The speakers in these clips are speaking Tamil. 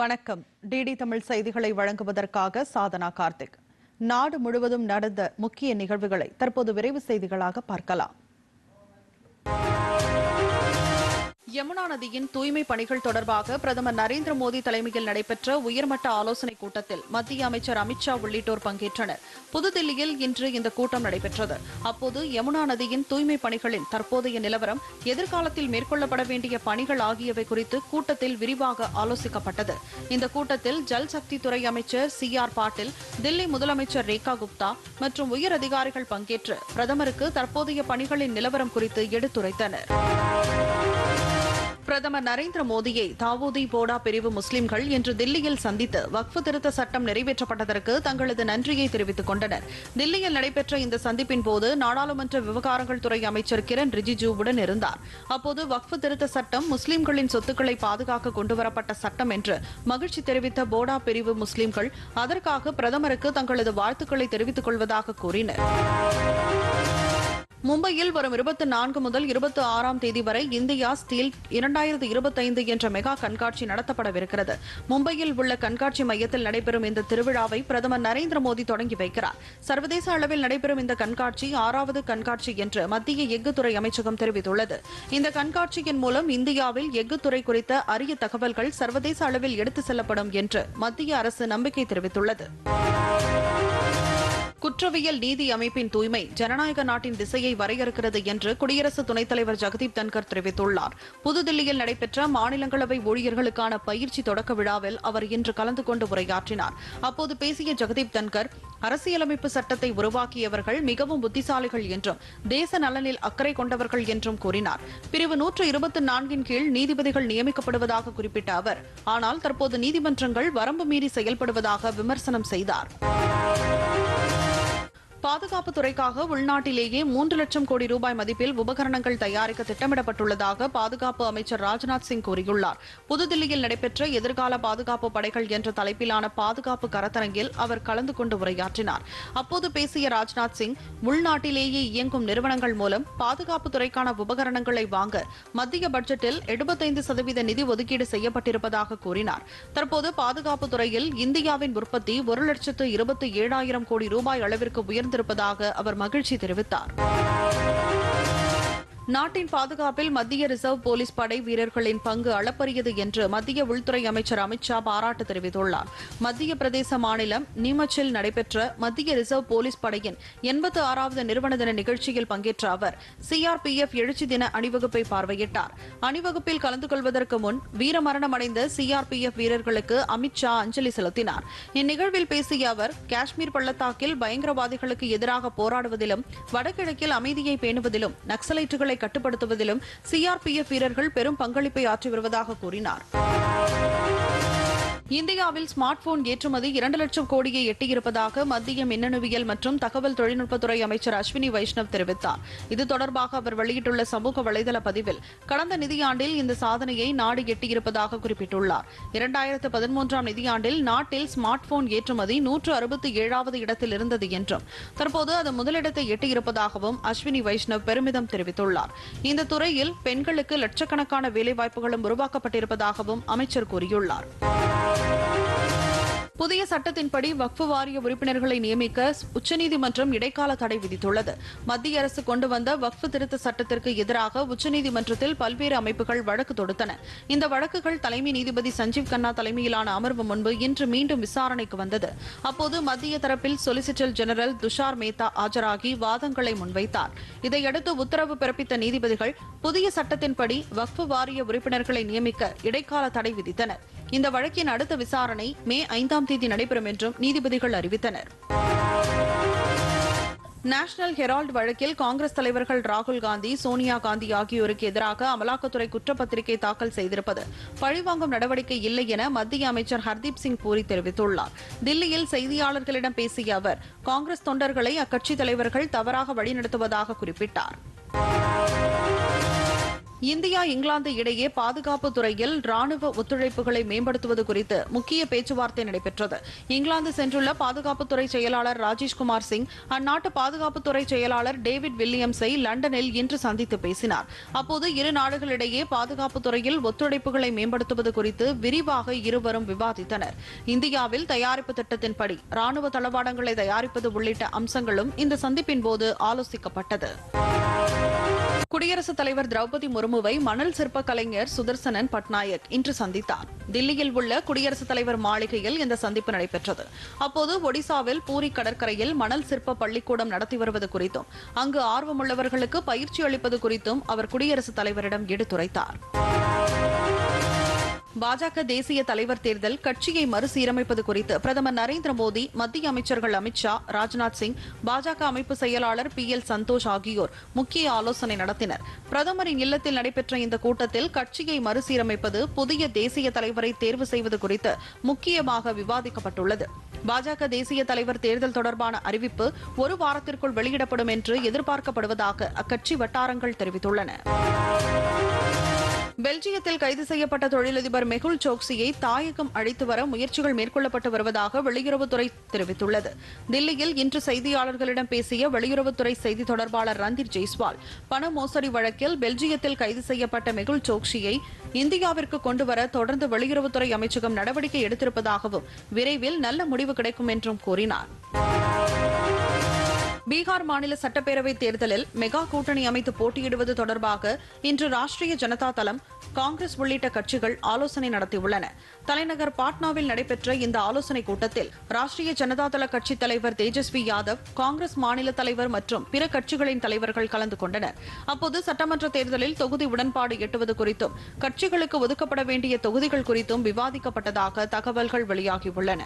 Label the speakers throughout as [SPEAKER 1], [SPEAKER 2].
[SPEAKER 1] வணக்கம் டிடி தமிழ் செய்திகளை வழங்குவதற்காக சாதனா கார்த்திக் நாடு முழுவதும் நடந்த முக்கிய நிகழ்வுகளை தற்போது விரைவு செய்திகளாக பார்க்கலாம்
[SPEAKER 2] யமுனா நதியின் தூய்மை பணிகள் தொடர்பாக பிரதமர் நரேந்திர மோடி தலைமையில் நடைபெற்ற உயர்மட்ட ஆலோசனைக் கூட்டத்தில் மத்திய அமைச்சர் அமித்ஷா உள்ளிட்டோர் பங்கேற்றனர் புதுதில்லியில் இன்று இந்த கூட்டம் நடைபெற்றது அப்போது யமுனா நதியின் தூய்மை பணிகளின் தற்போதைய நிலவரம் எதிர்காலத்தில் மேற்கொள்ளப்பட வேண்டிய பணிகள் ஆகியவை குறித்து கூட்டத்தில் விரிவாக ஆலோசிக்கப்பட்டது இந்த கூட்டத்தில் ஜல் துறை அமைச்சர் சி ஆர் பாட்டில் தில்லி முதலமைச்சர் ரேகா குப்தா மற்றும் உயர் அதிகாரிகள் பங்கேற்று பிரதமருக்கு தற்போதைய பணிகளின் நிலவரம் குறித்து எடுத்துரைத்தனா் பிரதமர் நரேந்திர மோடியை தாவூதி போடா பிரிவு முஸ்லிம்கள் இன்று தில்லியில் சந்தித்து வக்ஃபு திருத்த சட்டம் நிறைவேற்றப்பட்டதற்கு தங்களது நன்றியை தெரிவித்துக் கொண்டனர் தில்லியில் நடைபெற்ற இந்த சந்திப்பின் போது நாடாளுமன்ற விவகாரங்கள் துறை அமைச்சர் கிரண் ரிஜிஜூவுடன் இருந்தார் அப்போது வக்ஃபு திருத்த சட்டம் முஸ்லிம்களின் சொத்துக்களை பாதுகாக்க கொண்டுவரப்பட்ட சட்டம் என்று மகிழ்ச்சி தெரிவித்த போடா பிரிவு முஸ்லிம்கள் அதற்காக பிரதமருக்கு தங்களது வாழ்த்துக்களை தெரிவித்துக் கொள்வதாக கூறினர் மும்பையில் வரும் இருபத்தி நான்கு முதல் இருபத்தி ஆறாம் தேதி வரை இந்தியா ஸ்டீல் இரண்டாயிரத்து இருபத்தைந்து என்ற மெகா கண்காட்சி நடத்தப்படவிருக்கிறது மும்பையில் உள்ள கண்காட்சி மையத்தில் நடைபெறும் இந்த திருவிழாவை பிரதமர் நரேந்திர மோடி தொடங்கி வைக்கிறார் சர்வதேச அளவில் நடைபெறும் இந்த கண்காட்சி ஆறாவது கண்காட்சி என்று மத்திய எஃகுத்துறை அமைச்சகம் தெரிவித்துள்ளது இந்த கண்காட்சியின் மூலம் இந்தியாவில் எஃகுத்துறை குறித்த அரிய தகவல்கள் சர்வதேச அளவில் எடுத்துச் செல்லப்படும் என்று மத்திய அரசு நம்பிக்கை தெரிவித்துள்ளது குற்றவியல் நீதி அமைப்பின் தூய்மை ஜனநாயக நாட்டின் திசையை வரையறுக்கிறது என்று குடியரசு துணைத் தலைவர் ஜெகதீப் தன்கர் தெரிவித்துள்ளார் புதுதில்லியில் நடைபெற்ற மாநிலங்களவை ஊழியர்களுக்கான பயிற்சி தொடக்க விழாவில் அவர் இன்று கலந்து கொண்டு உரையாற்றினார் அப்போது பேசிய ஜெகதீப் தன்கர் அரசியலமைப்பு சட்டத்தை உருவாக்கியவர்கள் மிகவும் புத்திசாலிகள் என்றும் தேச நலனில் அக்கறை கொண்டவர்கள் என்றும் கூறினார் பிரிவு நூற்று இருபத்தி நான்கின் கீழ் நீதிபதிகள் நியமிக்கப்படுவதாக குறிப்பிட்ட அவர் ஆனால் தற்போது நீதிமன்றங்கள் வரம்பு மீறி செயல்படுவதாக விமர்சனம் செய்தார் பாதுகாப்பு துறைக்காக உள்நாட்டிலேயே மூன்று லட்சம் கோடி ரூபாய் மதிப்பில் உபகரணங்கள் தயாரிக்க திட்டமிடப்பட்டுள்ளதாக பாதுகாப்பு அமைச்சர் ராஜ்நாத் சிங் கூறியுள்ளார் புதுதில்லியில் நடைபெற்ற எதிர்கால பாதுகாப்பு படைகள் என்ற தலைப்பிலான பாதுகாப்பு கருத்தரங்கில் அவர் கலந்து கொண்டு உரையாற்றினார் அப்போது பேசிய ராஜ்நாத் சிங் உள்நாட்டிலேயே இயங்கும் நிறுவனங்கள் மூலம் பாதுகாப்பு துறைக்கான உபகரணங்களை வாங்க மத்திய பட்ஜெட்டில் எழுபத்தைந்து சதவீத நிதி ஒதுக்கீடு செய்யப்பட்டிருப்பதாக கூறினார் தற்போது பாதுகாப்பு துறையில் இந்தியாவின் உற்பத்தி ஒரு லட்சத்து இருபத்தி ஏழாயிரம் கோடி ரூபாய் அளவிற்கு உயர்ந்து கிடைத்திருப்பதாக அவர் மகிழ்ச்சி தெரிவித்தார் நாட்டின் பாதுகாப்பில் மத்திய ரிசர்வ் போலீஸ் படை வீரர்களின் பங்கு அளப்பரியது என்று மத்திய உள்துறை அமைச்சர் அமித் ஷா பாராட்டு தெரிவித்துள்ளார் மத்திய பிரதேச மாநிலம் நீமச்சில் நடைபெற்ற மத்திய ரிசர்வ் போலீஸ் படையின் எண்பத்து ஆறாவது நிறுவன தின நிகழ்ச்சியில் பங்கேற்ற அவர் சிஆர்பிஎஃப் எழுச்சி தின அணிவகுப்பை பார்வையிட்டார் அணிவகுப்பில் கலந்து கொள்வதற்கு முன் வீரமரணம் அடைந்த சிஆர்பிஎஃப் வீரர்களுக்கு அமித் ஷா அஞ்சலி செலுத்தினார் இந்நிகழ்வில் பேசிய அவர் காஷ்மீர் பள்ளத்தாக்கில் பயங்கரவாதிகளுக்கு எதிராக போராடுவதிலும் வடகிழக்கில் அமைதியை பேணுவதிலும் நக்சலைட்டுகளை தீவிரவாதத்தை கட்டுப்படுத்துவதிலும் சிஆர்பிஎஃப் வீரர்கள் பெரும் பங்களிப்பை ஆற்றி வருவதாக கூறினாா் இந்தியாவில் ஸ்மார்ட் போன் ஏற்றுமதி இரண்டு லட்சம் கோடியை எட்டியிருப்பதாக மத்திய மின்னணுவியல் மற்றும் தகவல் தொழில்நுட்பத்துறை அமைச்சர் அஸ்வினி வைஷ்ணவ் தெரிவித்தார் இது தொடர்பாக அவர் வெளியிட்டுள்ள சமூக வலைதள பதிவில் கடந்த நிதியாண்டில் இந்த சாதனையை நாடு எட்டியிருப்பதாக குறிப்பிட்டுள்ளார் இரண்டாயிரத்து பதிமூன்றாம் நிதியாண்டில் நாட்டில் ஸ்மார்ட் போன் ஏற்றுமதி நூற்று அறுபத்தி ஏழாவது இடத்தில் இருந்தது என்றும் தற்போது அது முதலிடத்தை எட்டியிருப்பதாகவும் அஸ்வினி வைஷ்ணவ் பெருமிதம் தெரிவித்துள்ளார் இந்த துறையில் பெண்களுக்கு லட்சக்கணக்கான வேலைவாய்ப்புகளும் உருவாக்கப்பட்டிருப்பதாகவும் அமைச்சர் கூறியுள்ளார் புதிய சட்டத்தின்படி வக்ஃபு வாரிய உறுப்பினர்களை நியமிக்க உச்சநீதிமன்றம் இடைக்கால தடை விதித்துள்ளது மத்திய அரசு கொண்டு வந்த வக்ஃபு திருத்த சட்டத்திற்கு எதிராக உச்சநீதிமன்றத்தில் பல்வேறு அமைப்புகள் வழக்கு தொடுத்தன இந்த வழக்குகள் தலைமை நீதிபதி சஞ்சீவ் கண்ணா தலைமையிலான அமர்வு முன்பு இன்று மீண்டும் விசாரணைக்கு வந்தது அப்போது மத்திய தரப்பில் சொலிசிட்டர் ஜெனரல் துஷார் மேத்தா ஆஜராகி வாதங்களை முன்வைத்தார் இதையடுத்து உத்தரவு பிறப்பித்த நீதிபதிகள் புதிய சட்டத்தின்படி வக்ஃபு வாரிய உறுப்பினர்களை நியமிக்க இடைக்கால தடை விதித்தனா் இந்த வழக்கின் அடுத்த விசாரணை மே ஐந்தாம் தேதி நடைபெறும் என்றும் நீதிபதிகள் அறிவித்தனர் நேஷனல் ஹெரால்டு வழக்கில் காங்கிரஸ் தலைவர்கள் ராகுல் காந்தி சோனியா காந்தி ஆகியோருக்கு எதிராக அமலாக்கத்துறை குற்றப்பத்திரிகை தாக்கல் செய்திருப்பது பழிவாங்கும் நடவடிக்கை இல்லை என மத்திய அமைச்சர் ஹர்தீப் சிங் பூரி தெரிவித்துள்ளார் தில்லியில் செய்தியாளர்களிடம் பேசிய அவர் காங்கிரஸ் தொண்டர்களை அக்கட்சித் தலைவர்கள் தவறாக வழிநடத்துவதாக குறிப்பிட்டார் இந்தியா இங்கிலாந்து இடையே பாதுகாப்பு துறையில் ராணுவ ஒத்துழைப்புகளை மேம்படுத்துவது குறித்து முக்கிய பேச்சுவார்த்தை நடைபெற்றது இங்கிலாந்து சென்றுள்ள பாதுகாப்புத்துறை செயலாளர் ராஜேஷ்குமார் சிங் அந்நாட்டு பாதுகாப்புத்துறை செயலாளர் டேவிட் வில்லியம்ஸை லண்டனில் இன்று சந்தித்து பேசினார் அப்போது இரு நாடுகளிடையே பாதுகாப்பு துறையில் ஒத்துழைப்புகளை மேம்படுத்துவது குறித்து விரிவாக இருவரும் விவாதித்தனர் இந்தியாவில் தயாரிப்பு திட்டத்தின்படி ராணுவ தளவாடங்களை தயாரிப்பது உள்ளிட்ட அம்சங்களும் இந்த சந்திப்பின் போது ஆலோசிக்கப்பட்டது குடியரசுத் தலைவர் திரௌபதி முர்மு முர்முவை மணல் சிற்ப கலைஞர் சுதர்சனன் பட்நாயக் இன்று சந்தித்தார் தில்லியில் உள்ள குடியரசுத் தலைவர் மாளிகையில் இந்த சந்திப்பு நடைபெற்றது அப்போது ஒடிசாவில் பூரி கடற்கரையில் மணல் சிற்ப பள்ளிக்கூடம் நடத்தி வருவது குறித்தும் அங்கு ஆர்வமுள்ளவர்களுக்கு பயிற்சி அளிப்பது குறித்தும் அவர் குடியரசுத் தலைவரிடம் எடுத்துரைத்தார் பாஜக தேசிய தலைவர் தேர்தல் கட்சியை மறுசீரமைப்பது குறித்து பிரதமர் நரேந்திர மோடி மத்திய அமைச்சர்கள் அமித் ஷா ராஜ்நாத் சிங் பாஜக அமைப்பு செயலாளர் பி எல் சந்தோஷ் ஆகியோர் முக்கிய ஆலோசனை நடத்தினர் பிரதமரின் இல்லத்தில் நடைபெற்ற இந்த கூட்டத்தில் கட்சியை மறுசீரமைப்பது புதிய தேசிய தலைவரை தேர்வு செய்வது குறித்து முக்கியமாக விவாதிக்கப்பட்டுள்ளது பாஜக தேசிய தலைவர் தேர்தல் தொடர்பான அறிவிப்பு ஒரு வாரத்திற்குள் வெளியிடப்படும் என்று எதிர்பார்க்கப்படுவதாக அக்கட்சி வட்டாரங்கள் தெரிவித்துள்ளன பெல்ஜியத்தில் கைது செய்யப்பட்ட தொழிலதிபர் மெகுல் சோக்சியை தாயகம் அழைத்து வர முயற்சிகள் மேற்கொள்ளப்பட்டு வருவதாக வெளியுறவுத்துறை தெரிவித்துள்ளது தில்லியில் இன்று செய்தியாளர்களிடம் பேசிய வெளியுறவுத்துறை செய்தி தொடர்பாளர் ரந்தீர் ஜெய்ஸ்வால் பண மோசடி வழக்கில் பெல்ஜியத்தில் கைது செய்யப்பட்ட மெகுல் சோக்சியை இந்தியாவிற்கு கொண்டுவர தொடர்ந்து வெளியுறவுத்துறை அமைச்சகம் நடவடிக்கை எடுத்திருப்பதாகவும் விரைவில் நல்ல முடிவு கிடைக்கும் என்றும் கூறினார் பீகார் மாநில சட்டப்பேரவை தேர்தலில் மெகா கூட்டணி அமைத்து போட்டியிடுவது தொடர்பாக இன்று ராஷ்டிரிய ஜனதா தளம் காங்கிரஸ் உள்ளிட்ட கட்சிகள் ஆலோசனை நடத்தியுள்ளன தலைநகர் பாட்னாவில் நடைபெற்ற இந்த ஆலோசனைக் கூட்டத்தில் ராஷ்டிரிய ஜனதா தள கட்சித் தலைவர் தேஜஸ்வி யாதவ் காங்கிரஸ் மாநில தலைவர் மற்றும் பிற கட்சிகளின் தலைவர்கள் கலந்து கொண்டனர் அப்போது சட்டமன்ற தேர்தலில் தொகுதி உடன்பாடு எட்டுவது குறித்தும் கட்சிகளுக்கு ஒதுக்கப்பட வேண்டிய தொகுதிகள் குறித்தும் விவாதிக்கப்பட்டதாக தகவல்கள் வெளியாகியுள்ளன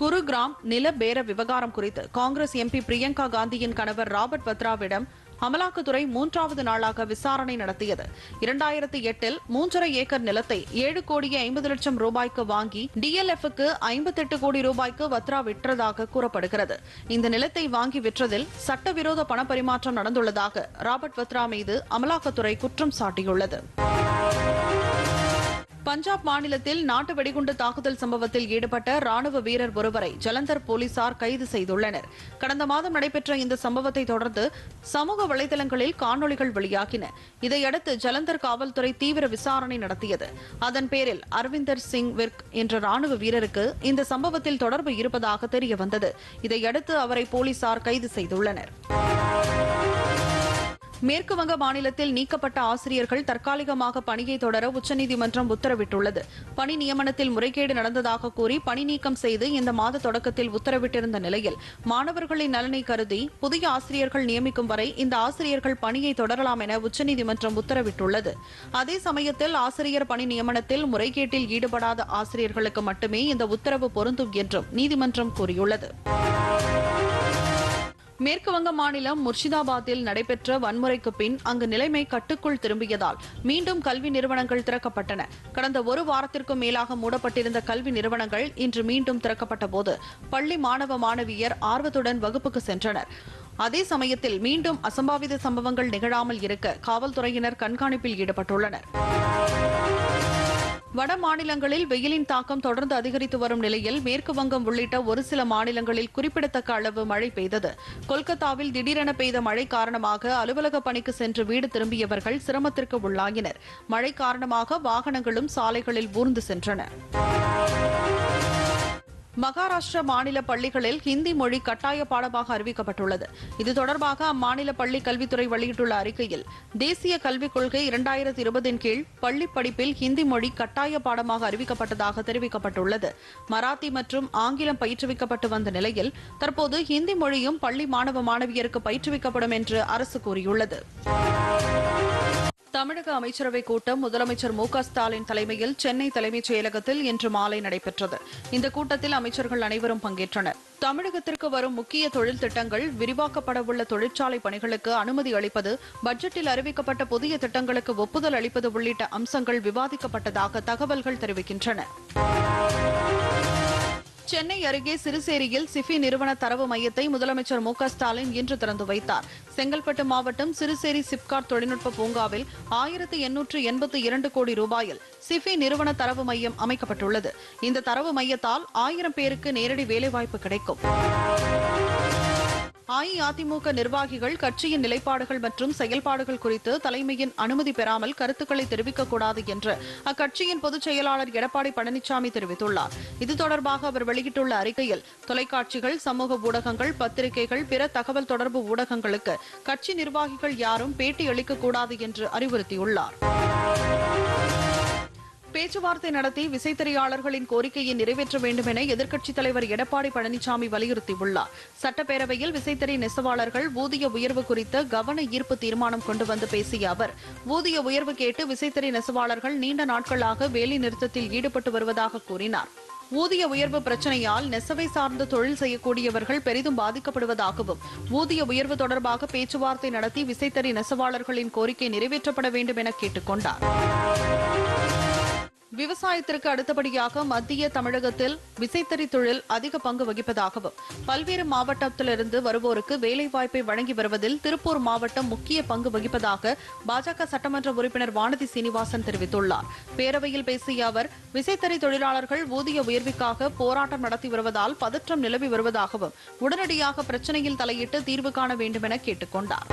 [SPEAKER 2] குருகிராம் நில பேர விவகாரம் குறித்து காங்கிரஸ் எம்பி பிரியங்கா காந்தியின் கணவர் ராபர்ட் வத்ராவிடம் அமலாக்கத்துறை மூன்றாவது நாளாக விசாரணை நடத்தியது இரண்டாயிரத்தி எட்டில் மூன்றரை ஏக்கர் நிலத்தை ஏழு கோடியே ஐம்பது லட்சம் ரூபாய்க்கு வாங்கி டிஎல்எஃப்க்கு ஐம்பத்தெட்டு கோடி ரூபாய்க்கு வத்ரா விற்றதாக கூறப்படுகிறது இந்த நிலத்தை வாங்கி விற்றதில் சட்டவிரோத பண பரிமாற்றம் நடந்துள்ளதாக ராபர்ட் வத்ரா மீது அமலாக்கத்துறை குற்றம் சாட்டியுள்ளது பஞ்சாப் மாநிலத்தில் நாட்டு வெடிகுண்டு தாக்குதல் சம்பவத்தில் ஈடுபட்ட ராணுவ வீரர் ஒருவரை ஜலந்தர் போலீசார் கைது செய்துள்ளனர் கடந்த மாதம் நடைபெற்ற இந்த சம்பவத்தை தொடர்ந்து சமூக வலைதளங்களில் காணொலிகள் வெளியாகின இதையடுத்து ஜலந்தர் காவல்துறை தீவிர விசாரணை நடத்தியது அதன் பேரில் அரவிந்தர் சிங் விர்க் என்ற ராணுவ வீரருக்கு இந்த சம்பவத்தில் தொடர்பு இருப்பதாக தெரியவந்தது இதையடுத்து அவரை போலீசார் கைது செய்துள்ளனர் மேற்குவங்க மாநிலத்தில் நீக்கப்பட்ட ஆசிரியர்கள் தற்காலிகமாக பணியை தொடர உச்சநீதிமன்றம் உத்தரவிட்டுள்ளது பணி நியமனத்தில் முறைகேடு நடந்ததாக கூறி பணி நீக்கம் செய்து இந்த மாத தொடக்கத்தில் உத்தரவிட்டிருந்த நிலையில் மாணவர்களின் நலனை கருதி புதிய ஆசிரியர்கள் நியமிக்கும் வரை இந்த ஆசிரியர்கள் பணியை தொடரலாம் என உச்சநீதிமன்றம் உத்தரவிட்டுள்ளது அதே சமயத்தில் ஆசிரியர் பணி நியமனத்தில் முறைகேட்டில் ஈடுபடாத ஆசிரியர்களுக்கு மட்டுமே இந்த உத்தரவு பொருந்தும் என்றும் நீதிமன்றம் கூறியுள்ளது மேற்குவங்க மாநிலம் முர்ஷிதாபாத்தில் நடைபெற்ற வன்முறைக்கு பின் அங்கு நிலைமை கட்டுக்குள் திரும்பியதால் மீண்டும் கல்வி நிறுவனங்கள் திறக்கப்பட்டன கடந்த ஒரு வாரத்திற்கும் மேலாக மூடப்பட்டிருந்த கல்வி நிறுவனங்கள் இன்று மீண்டும் திறக்கப்பட்ட போது பள்ளி மாணவ மாணவியர் ஆர்வத்துடன் வகுப்புக்கு சென்றனர் அதே சமயத்தில் மீண்டும் அசம்பாவித சம்பவங்கள் நிகழாமல் இருக்க காவல்துறையினர் கண்காணிப்பில் ஈடுபட்டுள்ளனா் வட மாநிலங்களில் வெயிலின் தாக்கம் தொடர்ந்து அதிகரித்து வரும் நிலையில் மேற்கு வங்கம் உள்ளிட்ட ஒரு சில மாநிலங்களில் குறிப்பிடத்தக்க அளவு மழை பெய்தது கொல்கத்தாவில் திடீரென பெய்த மழை காரணமாக அலுவலக பணிக்கு சென்று வீடு திரும்பியவர்கள் சிரமத்திற்கு உள்ளாகினர் மழை காரணமாக வாகனங்களும் சாலைகளில் ஊர்ந்து சென்றன மகாராஷ்டிர மாநில பள்ளிகளில் ஹிந்தி மொழி கட்டாய பாடமாக அறிவிக்கப்பட்டுள்ளது இது தொடர்பாக அம்மாநில பள்ளி கல்வித்துறை வெளியிட்டுள்ள அறிக்கையில் தேசிய கல்விக் கொள்கை இரண்டாயிரத்தி இருபதின் கீழ் பள்ளி படிப்பில் ஹிந்தி மொழி கட்டாய பாடமாக அறிவிக்கப்பட்டதாக தெரிவிக்கப்பட்டுள்ளது மராத்தி மற்றும் ஆங்கிலம் பயிற்றுவிக்கப்பட்டு வந்த நிலையில் தற்போது ஹிந்தி மொழியும் பள்ளி மாணவ மாணவியருக்கு பயிற்றுவிக்கப்படும் என்று அரசு கூறியுள்ளது தமிழக அமைச்சரவைக் கூட்டம் முதலமைச்சர் மு ஸ்டாலின் தலைமையில் சென்னை தலைமைச் செயலகத்தில் இன்று மாலை நடைபெற்றது இந்த கூட்டத்தில் அமைச்சர்கள் அனைவரும் பங்கேற்றனர் தமிழகத்திற்கு வரும் முக்கிய தொழில் திட்டங்கள் விரிவாக்கப்படவுள்ள தொழிற்சாலை பணிகளுக்கு அனுமதி அளிப்பது பட்ஜெட்டில் அறிவிக்கப்பட்ட புதிய திட்டங்களுக்கு ஒப்புதல் அளிப்பது உள்ளிட்ட அம்சங்கள் விவாதிக்கப்பட்டதாக தகவல்கள் தெரிவிக்கின்றன சென்னை அருகே சிறுசேரியில் சிஃபி நிறுவன தரவு மையத்தை முதலமைச்சர் மு ஸ்டாலின் இன்று திறந்து வைத்தார் செங்கல்பட்டு மாவட்டம் சிறுசேரி சிப்காட் தொழில்நுட்ப பூங்காவில் ஆயிரத்தி எண்ணூற்று எண்பத்தி இரண்டு கோடி ரூபாயில் சிஃபி நிறுவன தரவு மையம் அமைக்கப்பட்டுள்ளது இந்த தரவு மையத்தால் ஆயிரம் பேருக்கு நேரடி வேலைவாய்ப்பு கிடைக்கும் அஇஅதிமுக நிர்வாகிகள் கட்சியின் நிலைப்பாடுகள் மற்றும் செயல்பாடுகள் குறித்து தலைமையின் அனுமதி பெறாமல் கருத்துக்களை தெரிவிக்கக்கூடாது என்று அக்கட்சியின் பொதுச் செயலாளர் எடப்பாடி பழனிசாமி தெரிவித்துள்ளார் இது தொடர்பாக அவர் வெளியிட்டுள்ள அறிக்கையில் தொலைக்காட்சிகள் சமூக ஊடகங்கள் பத்திரிகைகள் பிற தகவல் தொடர்பு ஊடகங்களுக்கு கட்சி நிர்வாகிகள் யாரும் பேட்டி அளிக்கக்கூடாது என்று அறிவுறுத்தியுள்ளார் பேச்சுவார்த்தை நடத்தி விசைத்திரையாளர்களின் கோரிக்கையை நிறைவேற்ற வேண்டும் என எதிர்க்கட்சித் தலைவர் எடப்பாடி பழனிசாமி வலியுறுத்தியுள்ளார் சட்டப்பேரவையில் விசைத்தறி நெசவாளர்கள் ஊதிய உயர்வு குறித்த கவன ஈர்ப்பு தீர்மானம் கொண்டு வந்து பேசிய அவர் ஊதிய உயர்வு கேட்டு விசைத்தறி நெசவாளர்கள் நீண்ட நாட்களாக வேலைநிறுத்தத்தில் ஈடுபட்டு வருவதாக கூறினார் ஊதிய உயர்வு பிரச்சனையால் நெசவை சார்ந்த தொழில் செய்யக்கூடியவர்கள் பெரிதும் பாதிக்கப்படுவதாகவும் ஊதிய உயர்வு தொடர்பாக பேச்சுவார்த்தை நடத்தி விசைத்தறி நெசவாளர்களின் கோரிக்கை நிறைவேற்றப்பட வேண்டும் என கேட்டுக் கொண்டாா் விவசாயத்திற்கு அடுத்தபடியாக மத்திய தமிழகத்தில் விசைத்தறி தொழில் அதிக பங்கு வகிப்பதாகவும் பல்வேறு மாவட்டத்திலிருந்து வருவோருக்கு வேலைவாய்ப்பை வழங்கி வருவதில் திருப்பூர் மாவட்டம் முக்கிய பங்கு வகிப்பதாக பாஜக சட்டமன்ற உறுப்பினர் வானதி சீனிவாசன் தெரிவித்துள்ளார் பேரவையில் பேசிய அவர் விசைத்தறி தொழிலாளர்கள் ஊதிய உயர்விற்காக போராட்டம் நடத்தி வருவதால் பதற்றம் நிலவி வருவதாகவும் உடனடியாக பிரச்சனையில் தலையிட்டு தீர்வு காண வேண்டுமென கேட்டுக் கொண்டாா்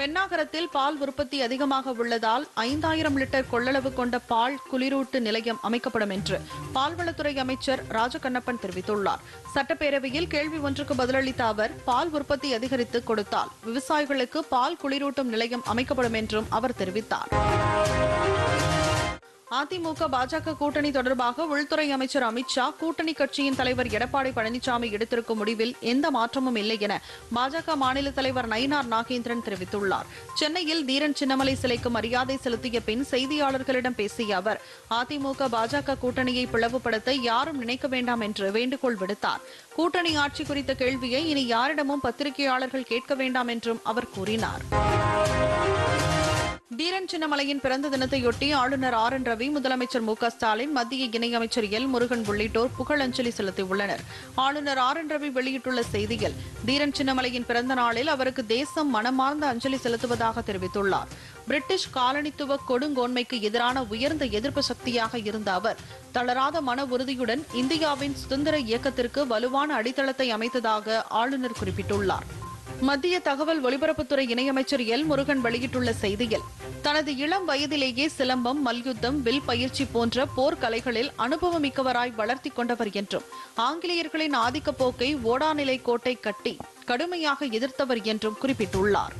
[SPEAKER 2] பெண்ணாகரத்தில் பால் உற்பத்தி அதிகமாக உள்ளதால் ஐந்தாயிரம் லிட்டர் கொள்ளளவு கொண்ட பால் குளிரூட்டு நிலையம் அமைக்கப்படும் என்று பால்வளத்துறை அமைச்சர் ராஜகண்ணப்பன் தெரிவித்துள்ளார் சட்டப்பேரவையில் கேள்வி ஒன்றுக்கு பதிலளித்த அவர் பால் உற்பத்தி அதிகரித்து கொடுத்தால் விவசாயிகளுக்கு பால் குளிரூட்டும் நிலையம் அமைக்கப்படும் என்றும் அவர் தெரிவித்தார் அதிமுக பாஜக கூட்டணி தொடர்பாக உள்துறை அமைச்சர் அமித்ஷா கூட்டணி கட்சியின் தலைவர் எடப்பாடி பழனிசாமி எடுத்திருக்கும் முடிவில் எந்த மாற்றமும் இல்லை என பாஜக மாநில தலைவர் நயினார் நாகேந்திரன் தெரிவித்துள்ளார் சென்னையில் தீரன் சின்னமலை சிலைக்கு மரியாதை செலுத்திய பின் செய்தியாளர்களிடம் பேசிய அவர் அதிமுக பாஜக கூட்டணியை பிளவுபடுத்த யாரும் நினைக்க வேண்டாம் என்று வேண்டுகோள் விடுத்தார் கூட்டணி ஆட்சி குறித்த கேள்வியை இனி யாரிடமும் பத்திரிகையாளர்கள் கேட்க வேண்டாம் என்றும் அவர் கூறினார் வீரன் சின்னமலையின் பிறந்த தினத்தையொட்டி ஆளுநர் ஆர் என் ரவி முதலமைச்சர் மு ஸ்டாலின் மத்திய இணையமைச்சர் எல் முருகன் உள்ளிட்டோர் புகழஞ்சலி செலுத்தியுள்ளனர் ஆளுநர் ஆர் என் ரவி வெளியிட்டுள்ள செய்தியில் தீரன் சின்னமலையின் பிறந்த நாளில் அவருக்கு தேசம் மனமார்ந்த அஞ்சலி செலுத்துவதாக தெரிவித்துள்ளார் பிரிட்டிஷ் காலனித்துவ கொடுங்கோன்மைக்கு எதிரான உயர்ந்த எதிர்ப்பு சக்தியாக இருந்த அவர் தளராத மன உறுதியுடன் இந்தியாவின் சுதந்திர இயக்கத்திற்கு வலுவான அடித்தளத்தை அமைத்ததாக ஆளுநர் குறிப்பிட்டுள்ளார் மத்திய தகவல் ஒலிபரப்புத்துறை இணையமைச்சர் எல் முருகன் வெளியிட்டுள்ள செய்தியில் தனது இளம் வயதிலேயே சிலம்பம் மல்யுத்தம் வில் பயிற்சி போன்ற போர்க்கலைகளில் அனுபவமிக்கவராய் வளர்த்தி கொண்டவர் என்றும் ஆங்கிலேயர்களின் ஆதிக்க போக்கை ஓடாநிலை கோட்டை கட்டி கடுமையாக எதிர்த்தவர் என்றும் குறிப்பிட்டுள்ளார்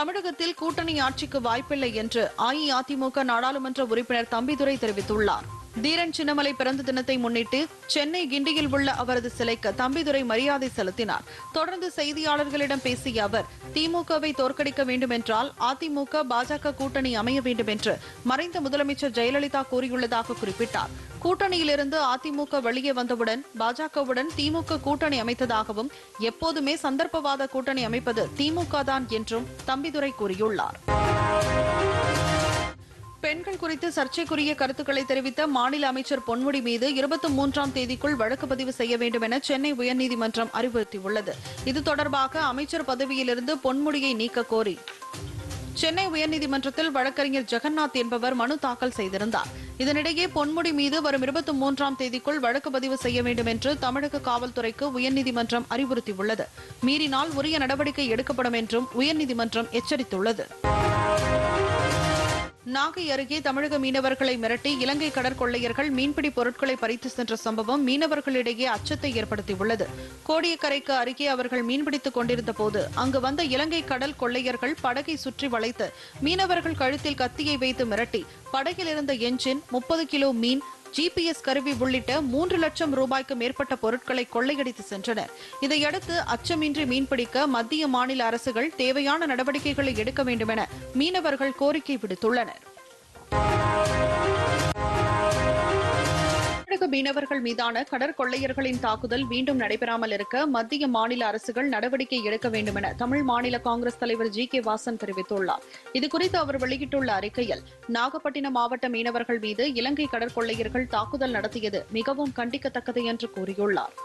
[SPEAKER 2] தமிழகத்தில் கூட்டணி ஆட்சிக்கு வாய்ப்பில்லை என்று அஇஅதிமுக நாடாளுமன்ற உறுப்பினர் தம்பிதுரை தெரிவித்துள்ளார் தீரன் சின்னமலை பிறந்த தினத்தை முன்னிட்டு சென்னை கிண்டியில் உள்ள அவரது சிலைக்கு தம்பிதுரை மரியாதை செலுத்தினார் தொடர்ந்து செய்தியாளர்களிடம் பேசிய அவர் திமுகவை தோற்கடிக்க வேண்டும் என்றால் அதிமுக பாஜக கூட்டணி அமைய வேண்டும் என்று மறைந்த முதலமைச்சர் ஜெயலலிதா கூறியுள்ளதாக குறிப்பிட்டார் கூட்டணியிலிருந்து அதிமுக வெளியே வந்தவுடன் பாஜகவுடன் திமுக கூட்டணி அமைத்ததாகவும் எப்போதுமே சந்தர்ப்பவாத கூட்டணி அமைப்பது திமுக தான் என்றும் தம்பிதுரை கூறியுள்ளார் பெண்கள் குறித்து சர்ச்சைக்குரிய கருத்துக்களை தெரிவித்த மாநில அமைச்சர் பொன்முடி மீது இருபத்தி மூன்றாம் தேதிக்குள் வழக்கு பதிவு செய்ய வேண்டும் என சென்னை உயர்நீதிமன்றம் அறிவுறுத்தியுள்ளது இது தொடர்பாக அமைச்சர் பதவியிலிருந்து பொன்முடியை நீக்க கோரி சென்னை உயர்நீதிமன்றத்தில் வழக்கறிஞர் ஜெகநாத் என்பவர் மனு தாக்கல் செய்திருந்தார் இதனிடையே பொன்முடி மீது வரும் இருபத்தி மூன்றாம் தேதிக்குள் வழக்கு பதிவு செய்ய வேண்டும் என்று தமிழக காவல்துறைக்கு உயர்நீதிமன்றம் அறிவுறுத்தியுள்ளது மீறினால் உரிய நடவடிக்கை எடுக்கப்படும் என்றும் உயர்நீதிமன்றம் எச்சரித்துள்ளது நாகை அருகே தமிழக மீனவர்களை மிரட்டி இலங்கை கடற்கொள்ளையர்கள் மீன்பிடி பொருட்களை பறித்து சென்ற சம்பவம் மீனவர்களிடையே அச்சத்தை ஏற்படுத்தியுள்ளது கோடியக்கரைக்கு அருகே அவர்கள் மீன்பிடித்துக் கொண்டிருந்த போது அங்கு வந்த இலங்கை கடல் கொள்ளையர்கள் படகை சுற்றி வளைத்து மீனவர்கள் கழுத்தில் கத்தியை வைத்து மிரட்டி படகில் இருந்த எஞ்சின் முப்பது கிலோ மீன் ஜிபிஎஸ் கருவி உள்ளிட்ட மூன்று லட்சம் ரூபாய்க்கு மேற்பட்ட பொருட்களை கொள்ளையடித்து சென்றனர் இதையடுத்து அச்சமின்றி மீன்பிடிக்க மத்திய மாநில அரசுகள் தேவையான நடவடிக்கைகளை எடுக்க வேண்டுமென மீனவர்கள் கோரிக்கை விடுத்துள்ளனர் தமிழக மீனவர்கள் மீதான கடற்கொள்ளையர்களின் தாக்குதல் மீண்டும் நடைபெறாமல் இருக்க மத்திய மாநில அரசுகள் நடவடிக்கை எடுக்க வேண்டும் என தமிழ் மாநில காங்கிரஸ் தலைவர் ஜி கே வாசன் தெரிவித்துள்ளார் இதுகுறித்து அவர் வெளியிட்டுள்ள அறிக்கையில் நாகப்பட்டினம் மாவட்ட மீனவர்கள் மீது இலங்கை கடற்கொள்ளையர்கள் தாக்குதல் நடத்தியது மிகவும் கண்டிக்கத்தக்கது என்று கூறியுள்ளார்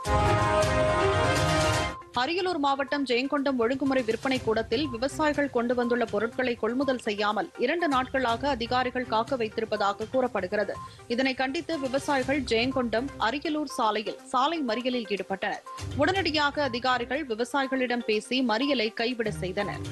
[SPEAKER 2] அரியலூர் மாவட்டம் ஜெயங்கொண்டம் ஒழுங்குமுறை விற்பனை கூடத்தில் விவசாயிகள் கொண்டு வந்துள்ள பொருட்களை கொள்முதல் செய்யாமல் இரண்டு நாட்களாக அதிகாரிகள் காக்க வைத்திருப்பதாக கூறப்படுகிறது இதனை கண்டித்து விவசாயிகள் ஜெயங்கொண்டம் அரியலூர் சாலையில் சாலை மறியலில் ஈடுபட்டனர் உடனடியாக அதிகாரிகள் விவசாயிகளிடம் பேசி மறியலை கைவிட செய்தனர்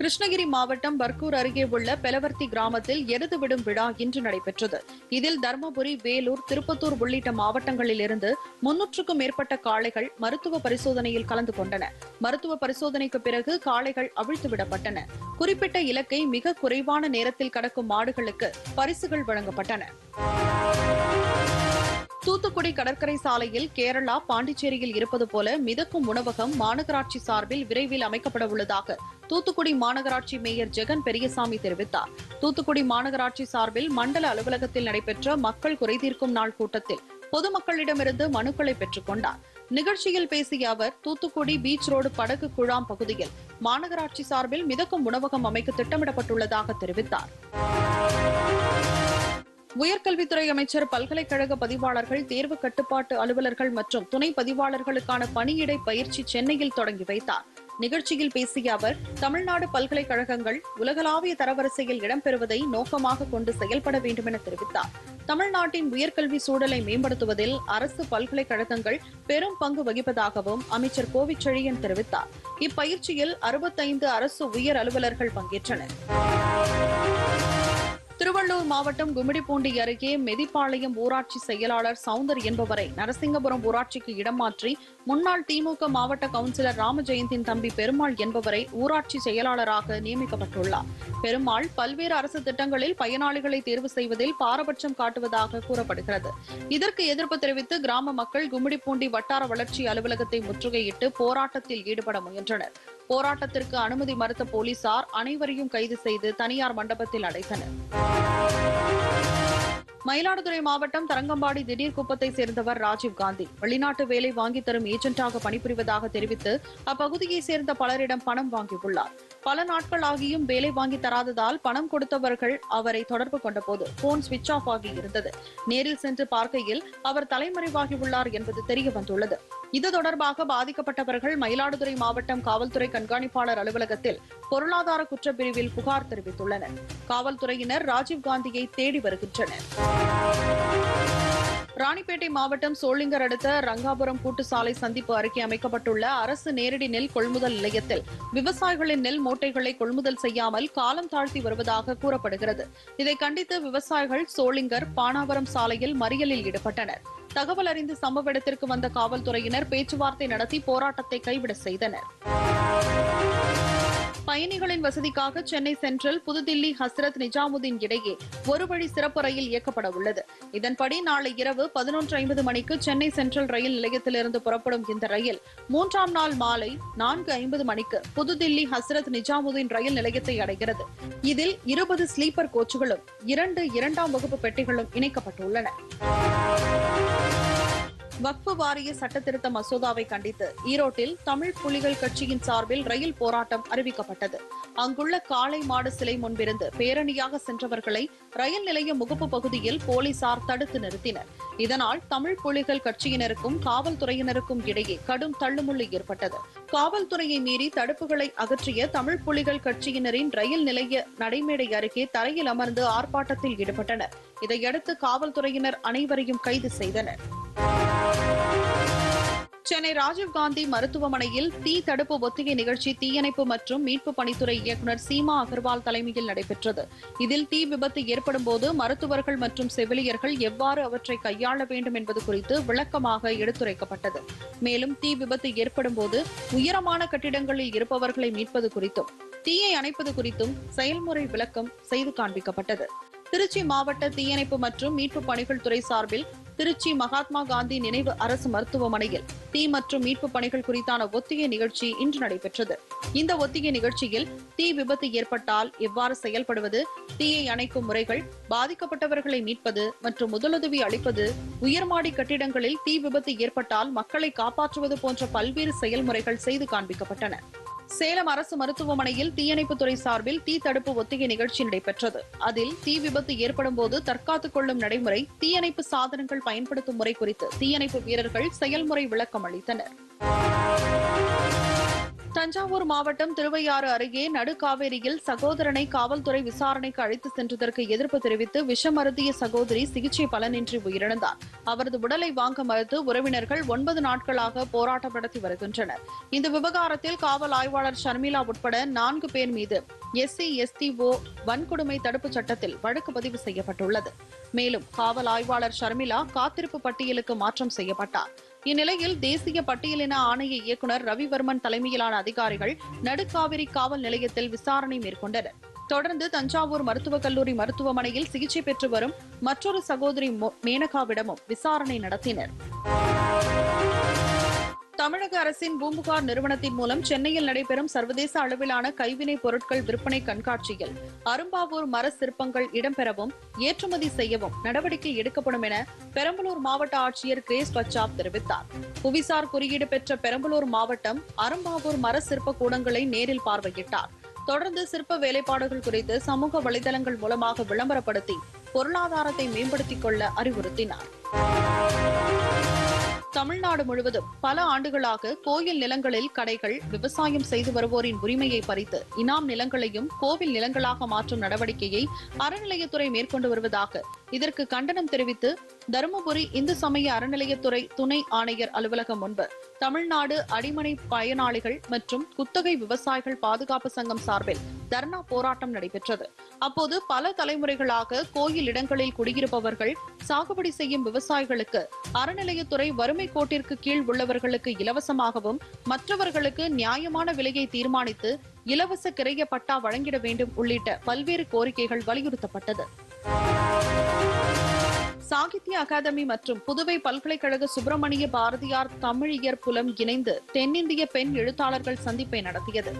[SPEAKER 2] கிருஷ்ணகிரி மாவட்டம் பர்கூர் அருகே உள்ள பெலவர்த்தி கிராமத்தில் எருது விடும் விழா இன்று நடைபெற்றது இதில் தருமபுரி வேலூர் திருப்பத்தூர் உள்ளிட்ட மாவட்டங்களில் இருந்து முன்னூற்றுக்கும் மேற்பட்ட காளைகள் மருத்துவ பரிசோதனையில் கலந்து கொண்டன மருத்துவ பரிசோதனைக்கு பிறகு காளைகள் அவிழ்த்துவிடப்பட்டன குறிப்பிட்ட இலக்கை மிக குறைவான நேரத்தில் கடக்கும் மாடுகளுக்கு பரிசுகள் வழங்கப்பட்டன தூத்துக்குடி கடற்கரை சாலையில் கேரளா பாண்டிச்சேரியில் இருப்பது போல மிதக்கும் உணவகம் மாநகராட்சி சார்பில் விரைவில் அமைக்கப்பட உள்ளதாக தூத்துக்குடி மாநகராட்சி மேயர் ஜெகன் பெரியசாமி தெரிவித்தார் தூத்துக்குடி மாநகராட்சி சார்பில் மண்டல அலுவலகத்தில் நடைபெற்ற மக்கள் குறைதீர்க்கும் நாள் கூட்டத்தில் பொதுமக்களிடமிருந்து மனுக்களை பெற்றுக் கொண்டார் நிகழ்ச்சியில் பேசிய அவர் தூத்துக்குடி பீச் ரோடு படகு குழாம் பகுதியில் மாநகராட்சி சார்பில் மிதக்கும் உணவகம் அமைக்க திட்டமிடப்பட்டுள்ளதாக தெரிவித்தார் உயர்கல்வித்துறை அமைச்சர் பல்கலைக்கழக பதிவாளர்கள் தேர்வு கட்டுப்பாட்டு அலுவலர்கள் மற்றும் துணை பதிவாளர்களுக்கான பணியிடை பயிற்சி சென்னையில் தொடங்கி வைத்தார் நிகழ்ச்சியில் பேசிய அவர் தமிழ்நாடு பல்கலைக்கழகங்கள் உலகளாவிய தரவரிசையில் இடம்பெறுவதை நோக்கமாக கொண்டு செயல்பட வேண்டும் என தெரிவித்தார் தமிழ்நாட்டின் உயர்கல்வி சூழலை மேம்படுத்துவதில் அரசு பல்கலைக்கழகங்கள் பெரும் பங்கு வகிப்பதாகவும் அமைச்சர் கோவிச்செழியன் தெரிவித்தார் இப்பயிற்சியில் அறுபத்தைந்து அரசு உயர் அலுவலர்கள் பங்கேற்றனர் திருவள்ளூர் மாவட்டம் கும்மிடிப்பூண்டி அருகே மெதிப்பாளையம் ஊராட்சி செயலாளர் சவுந்தர் என்பவரை நரசிங்கபுரம் ஊராட்சிக்கு இடமாற்றி முன்னாள் திமுக மாவட்ட கவுன்சிலர் ராமஜெயந்தின் தம்பி பெருமாள் என்பவரை ஊராட்சி செயலாளராக நியமிக்கப்பட்டுள்ளார் பெருமாள் பல்வேறு அரசு திட்டங்களில் பயனாளிகளை தேர்வு செய்வதில் பாரபட்சம் காட்டுவதாக கூறப்படுகிறது இதற்கு எதிர்ப்பு தெரிவித்து கிராம மக்கள் கும்மிடிப்பூண்டி வட்டார வளர்ச்சி அலுவலகத்தை முற்றுகையிட்டு போராட்டத்தில் ஈடுபட முயன்றனர் போராட்டத்திற்கு அனுமதி மறுத்த போலீசார் அனைவரையும் கைது செய்து தனியார் மண்டபத்தில் அடைத்தனர் மயிலாடுதுறை மாவட்டம் தரங்கம்பாடி திடீர் குப்பத்தை சேர்ந்தவர் ராஜீவ்காந்தி வெளிநாட்டு வேலை வாங்கி தரும் ஏஜென்ட்டாக பணிபுரிவதாக தெரிவித்து அப்பகுதியை சேர்ந்த பலரிடம் பணம் வாங்கியுள்ளார் பல நாட்கள் ஆகியும் வேலை வாங்கி தராததால் பணம் கொடுத்தவர்கள் அவரை தொடர்பு கொண்டபோது போன் சுவிட்ச் ஆஃப் ஆகி இருந்தது நேரில் சென்று பார்க்கையில் அவர் தலைமறைவாகியுள்ளார் என்பது தெரிய வந்துள்ளது இது தொடர்பாக பாதிக்கப்பட்டவர்கள் மயிலாடுதுறை மாவட்டம் காவல்துறை கண்காணிப்பாளர் அலுவலகத்தில் பொருளாதார குற்றப்பிரிவில் புகார் தெரிவித்துள்ளனர் காவல்துறையினர் ராஜீவ்காந்தியை தேடி வருகின்றனர் ராணிப்பேட்டை மாவட்டம் சோளிங்கர் அடுத்த ரங்காபுரம் கூட்டுச்சாலை சந்திப்பு அருகே அமைக்கப்பட்டுள்ள அரசு நேரடி நெல் கொள்முதல் நிலையத்தில் விவசாயிகளின் நெல் மூட்டைகளை கொள்முதல் செய்யாமல் காலம் தாழ்த்தி வருவதாக கூறப்படுகிறது இதை கண்டித்து விவசாயிகள் சோளிங்கர் பானாவரம் சாலையில் மறியலில் ஈடுபட்டனா் தகவல் அறிந்து சம்பவ இடத்திற்கு வந்த காவல்துறையினர் பேச்சுவார்த்தை நடத்தி போராட்டத்தை கைவிட செய்தனர் பயணிகளின் வசதிக்காக சென்னை சென்ட்ரல் புதுதில்லி ஹஸ்ரத் நிஜாமுதீன் இடையே ஒரு வழி சிறப்பு ரயில் இயக்கப்பட உள்ளது இதன்படி நாளை இரவு பதினொன்று ஐம்பது மணிக்கு சென்னை சென்ட்ரல் ரயில் நிலையத்திலிருந்து புறப்படும் இந்த ரயில் மூன்றாம் நாள் மாலை நான்கு ஐம்பது மணிக்கு புதுதில்லி ஹஸ்ரத் நிஜாமுதீன் ரயில் நிலையத்தை அடைகிறது இதில் இருபது ஸ்லீப்பர் கோச்சுகளும் இரண்டு இரண்டாம் வகுப்பு பெட்டிகளும் இணைக்கப்பட்டுள்ளன வக்ஃபு வாரிய சட்டத்திருத்த மசோதாவை கண்டித்து ஈரோட்டில் தமிழ் புலிகள் கட்சியின் சார்பில் ரயில் போராட்டம் அறிவிக்கப்பட்டது அங்குள்ள காளை மாடு சிலை முன்பிருந்து பேரணியாக சென்றவர்களை ரயில் நிலைய முகப்பு பகுதியில் போலீசார் தடுத்து நிறுத்தினர் இதனால் தமிழ் புலிகள் கட்சியினருக்கும் காவல்துறையினருக்கும் இடையே கடும் தள்ளுமுள்ளு ஏற்பட்டது காவல்துறையை மீறி தடுப்புகளை அகற்றிய தமிழ் புலிகள் கட்சியினரின் ரயில் நிலைய நடைமேடை அருகே தரையில் அமர்ந்து ஆர்ப்பாட்டத்தில் ஈடுபட்டனர் இதையடுத்து காவல்துறையினர் அனைவரையும் கைது செய்தனர் சென்னை ராஜீவ்காந்தி மருத்துவமனையில் தீ தடுப்பு ஒத்திகை நிகழ்ச்சி தீயணைப்பு மற்றும் மீட்பு பணித்துறை இயக்குநர் சீமா அகர்வால் தலைமையில் நடைபெற்றது இதில் தீ விபத்து ஏற்படும் போது மருத்துவர்கள் மற்றும் செவிலியர்கள் எவ்வாறு அவற்றை கையாள வேண்டும் என்பது குறித்து விளக்கமாக எடுத்துரைக்கப்பட்டது மேலும் தீ விபத்து ஏற்படும் போது உயரமான கட்டிடங்களில் இருப்பவர்களை மீட்பது குறித்தும் தீயை அணைப்பது குறித்தும் செயல்முறை விளக்கம் செய்து காண்பிக்கப்பட்டது திருச்சி மாவட்ட தீயணைப்பு மற்றும் மீட்பு பணிகள் துறை சார்பில் திருச்சி மகாத்மா காந்தி நினைவு அரசு மருத்துவமனையில் தீ மற்றும் மீட்பு பணிகள் குறித்தான ஒத்திகை நிகழ்ச்சி இன்று நடைபெற்றது இந்த ஒத்திகை நிகழ்ச்சியில் தீ விபத்து ஏற்பட்டால் எவ்வாறு செயல்படுவது தீயை அணைக்கும் முறைகள் பாதிக்கப்பட்டவர்களை மீட்பது மற்றும் முதலுதவி அளிப்பது உயர்மாடி கட்டிடங்களில் தீ விபத்து ஏற்பட்டால் மக்களை காப்பாற்றுவது போன்ற பல்வேறு செயல்முறைகள் செய்து காண்பிக்கப்பட்டன சேலம் அரசு மருத்துவமனையில் தீயணைப்புத்துறை சார்பில் தீ தடுப்பு ஒத்திகை நிகழ்ச்சி நடைபெற்றது அதில் தீ விபத்து ஏற்படும் போது தற்காத்துக் கொள்ளும் நடைமுறை தீயணைப்பு சாதனங்கள் பயன்படுத்தும் முறை குறித்து தீயணைப்பு வீரர்கள் செயல்முறை விளக்கம் அளித்தனர் தஞ்சாவூர் மாவட்டம் திருவையாறு அருகே நடுக்காவேரியில் சகோதரனை காவல்துறை விசாரணைக்கு அழைத்து சென்றதற்கு எதிர்ப்பு தெரிவித்து விஷமருத்திய சகோதரி சிகிச்சை பலனின்றி உயிரிழந்தார் அவரது உடலை வாங்க மறுத்து உறவினர்கள் ஒன்பது நாட்களாக போராட்டம் நடத்தி வருகின்றனர் இந்த விவகாரத்தில் காவல் ஆய்வாளர் ஷர்மிளா உட்பட நான்கு பேர் மீது எஸ்சி ஓ வன்கொடுமை தடுப்பு சட்டத்தில் வழக்கு பதிவு செய்யப்பட்டுள்ளது மேலும் காவல் ஆய்வாளர் ஷர்மிளா காத்திருப்பு பட்டியலுக்கு மாற்றம் செய்யப்பட்டார் இந்நிலையில் தேசிய பட்டியலின ஆணைய இயக்குநர் ரவிவர்மன் தலைமையிலான அதிகாரிகள் நடுக்காவிரி காவல் நிலையத்தில் விசாரணை மேற்கொண்டனர் தொடர்ந்து தஞ்சாவூர் மருத்துவக் கல்லூரி மருத்துவமனையில் சிகிச்சை பெற்று வரும் மற்றொரு சகோதரி மேனகாவிடமும் விசாரணை நடத்தினர் தமிழக அரசின் பூம்புகார் நிறுவனத்தின் மூலம் சென்னையில் நடைபெறும் சர்வதேச அளவிலான கைவினை பொருட்கள் விற்பனை கண்காட்சியில் அரும்பாவூர் மர சிற்பங்கள் இடம்பெறவும் ஏற்றுமதி செய்யவும் நடவடிக்கை எடுக்கப்படும் என பெரம்பலூர் மாவட்ட ஆட்சியர் கிரேஸ் பச்சாப் தெரிவித்தார் புவிசார் குறியீடு பெற்ற பெரம்பலூர் மாவட்டம் அரும்பாவூர் மர சிற்ப கூடங்களை நேரில் பார்வையிட்டார் தொடர்ந்து சிற்ப வேலைப்பாடுகள் குறித்து சமூக வலைதளங்கள் மூலமாக விளம்பரப்படுத்தி பொருளாதாரத்தை மேம்படுத்திக் கொள்ள அறிவுறுத்தினார் தமிழ்நாடு முழுவதும் பல ஆண்டுகளாக கோயில் நிலங்களில் கடைகள் விவசாயம் செய்து வருவோரின் உரிமையை பறித்து இனாம் நிலங்களையும் கோவில் நிலங்களாக மாற்றும் நடவடிக்கையை அறநிலையத்துறை மேற்கொண்டு வருவதாக இதற்கு கண்டனம் தெரிவித்து தருமபுரி இந்து சமய அறநிலையத்துறை துணை ஆணையர் அலுவலகம் முன்பு தமிழ்நாடு அடிமனை பயனாளிகள் மற்றும் குத்தகை விவசாயிகள் பாதுகாப்பு சங்கம் சார்பில் தர்ணா போராட்டம் நடைபெற்றது அப்போது பல தலைமுறைகளாக கோயில் இடங்களில் குடியிருப்பவர்கள் சாகுபடி செய்யும் விவசாயிகளுக்கு அறநிலையத்துறை வறுமை கோட்டிற்கு கீழ் உள்ளவர்களுக்கு இலவசமாகவும் மற்றவர்களுக்கு நியாயமான விலையை தீர்மானித்து இலவச கிரைய பட்டா வழங்கிட வேண்டும் உள்ளிட்ட பல்வேறு கோரிக்கைகள் வலியுறுத்தப்பட்டது சாகித்ய அகாதமி மற்றும் புதுவை பல்கலைக்கழக சுப்பிரமணிய பாரதியார் தமிழியர் புலம் இணைந்து தென்னிந்திய பெண் எழுத்தாளர்கள் சந்திப்பை நடத்தியது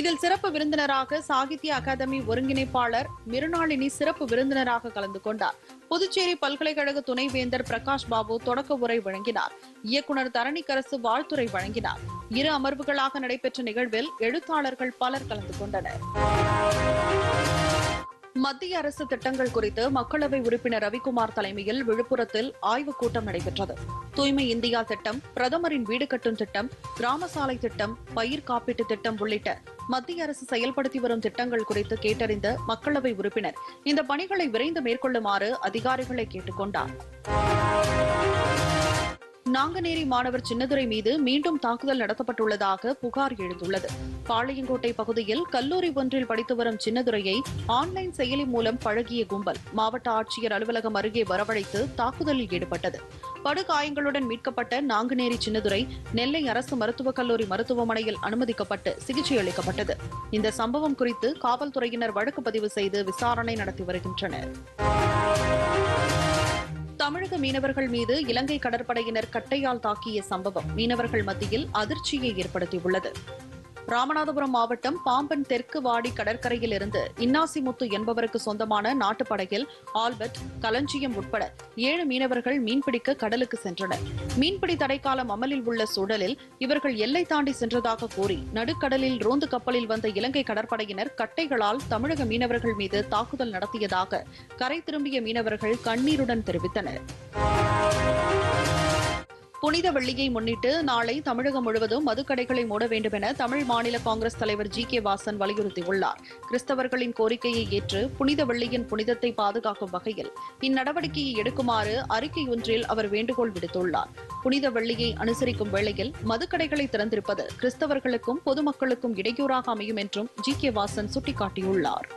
[SPEAKER 2] இதில் சிறப்பு விருந்தினராக சாகித்ய அகாதமி ஒருங்கிணைப்பாளர் மிருநாளினி சிறப்பு விருந்தினராக கலந்து கொண்டார் புதுச்சேரி பல்கலைக்கழக துணைவேந்தர் பிரகாஷ் பாபு தொடக்க உரை வழங்கினார் இயக்குநர் தரணிக்கரசு வாழ்த்துறை வழங்கினார் இரு அமர்வுகளாக நடைபெற்ற நிகழ்வில் எழுத்தாளர்கள் பலர் கலந்து கொண்டனர் மத்திய அரசு திட்டங்கள் குறித்து மக்களவை உறுப்பினர் ரவிக்குமார் தலைமையில் விழுப்புரத்தில் ஆய்வுக் கூட்டம் நடைபெற்றது தூய்மை இந்தியா திட்டம் பிரதமரின் வீடு கட்டும் திட்டம் கிராம சாலை திட்டம் பயிர் காப்பீட்டு திட்டம் உள்ளிட்ட மத்திய அரசு செயல்படுத்தி வரும் திட்டங்கள் குறித்து கேட்டறிந்த மக்களவை உறுப்பினர் இந்த பணிகளை விரைந்து மேற்கொள்ளுமாறு அதிகாரிகளை கேட்டுக் கொண்டார் நாங்குநேரி மாணவர் சின்னதுரை மீது மீண்டும் தாக்குதல் நடத்தப்பட்டுள்ளதாக புகார் எழுந்துள்ளது பாளையங்கோட்டை பகுதியில் கல்லூரி ஒன்றில் படித்து வரும் சின்னதுரையை ஆன்லைன் செயலி மூலம் பழகிய கும்பல் மாவட்ட ஆட்சியர் அலுவலகம் அருகே வரவழைத்து தாக்குதலில் ஈடுபட்டது படுகாயங்களுடன் மீட்கப்பட்ட நாங்குநேரி சின்னதுரை நெல்லை அரசு மருத்துவக் கல்லூரி மருத்துவமனையில் அனுமதிக்கப்பட்டு சிகிச்சை அளிக்கப்பட்டது இந்த சம்பவம் குறித்து காவல்துறையினர் வழக்கு பதிவு செய்து விசாரணை நடத்தி வருகின்றனர் தமிழக மீனவர்கள் மீது இலங்கை கடற்படையினர் கட்டையால் தாக்கிய சம்பவம் மீனவர்கள் மத்தியில் அதிர்ச்சியை ஏற்படுத்தியுள்ளது ராமநாதபுரம் மாவட்டம் பாம்பன் தெற்கு வாடி கடற்கரையில் இருந்து இன்னாசிமுத்து என்பவருக்கு சொந்தமான நாட்டுப்படகில் ஆல்பர்ட் கலஞ்சியம் உட்பட ஏழு மீனவர்கள் மீன்பிடிக்க கடலுக்கு சென்றனர் மீன்பிடி தடைக்காலம் அமலில் உள்ள சூழலில் இவர்கள் எல்லை தாண்டி சென்றதாக கூறி நடுக்கடலில் ரோந்து கப்பலில் வந்த இலங்கை கடற்படையினர் கட்டைகளால் தமிழக மீனவர்கள் மீது தாக்குதல் நடத்தியதாக கரை திரும்பிய மீனவர்கள் கண்ணீருடன் தெரிவித்தனர் புனித வெள்ளியை முன்னிட்டு நாளை தமிழகம் முழுவதும் மதுக்கடைகளை மூட வேண்டும் என தமிழ் மாநில காங்கிரஸ் தலைவர் ஜி கே வாசன் வலியுறுத்தியுள்ளார் கிறிஸ்தவர்களின் கோரிக்கையை ஏற்று புனித வெள்ளியின் புனிதத்தை பாதுகாக்கும் வகையில் இந்நடவடிக்கையை எடுக்குமாறு அறிக்கை ஒன்றில் அவர் வேண்டுகோள் விடுத்துள்ளார் புனித வெள்ளியை அனுசரிக்கும் வேளையில் மதுக்கடைகளை திறந்திருப்பது கிறிஸ்தவர்களுக்கும் பொதுமக்களுக்கும் இடையூறாக அமையும் என்றும் ஜி கே வாசன் சுட்டிக்காட்டியுள்ளார்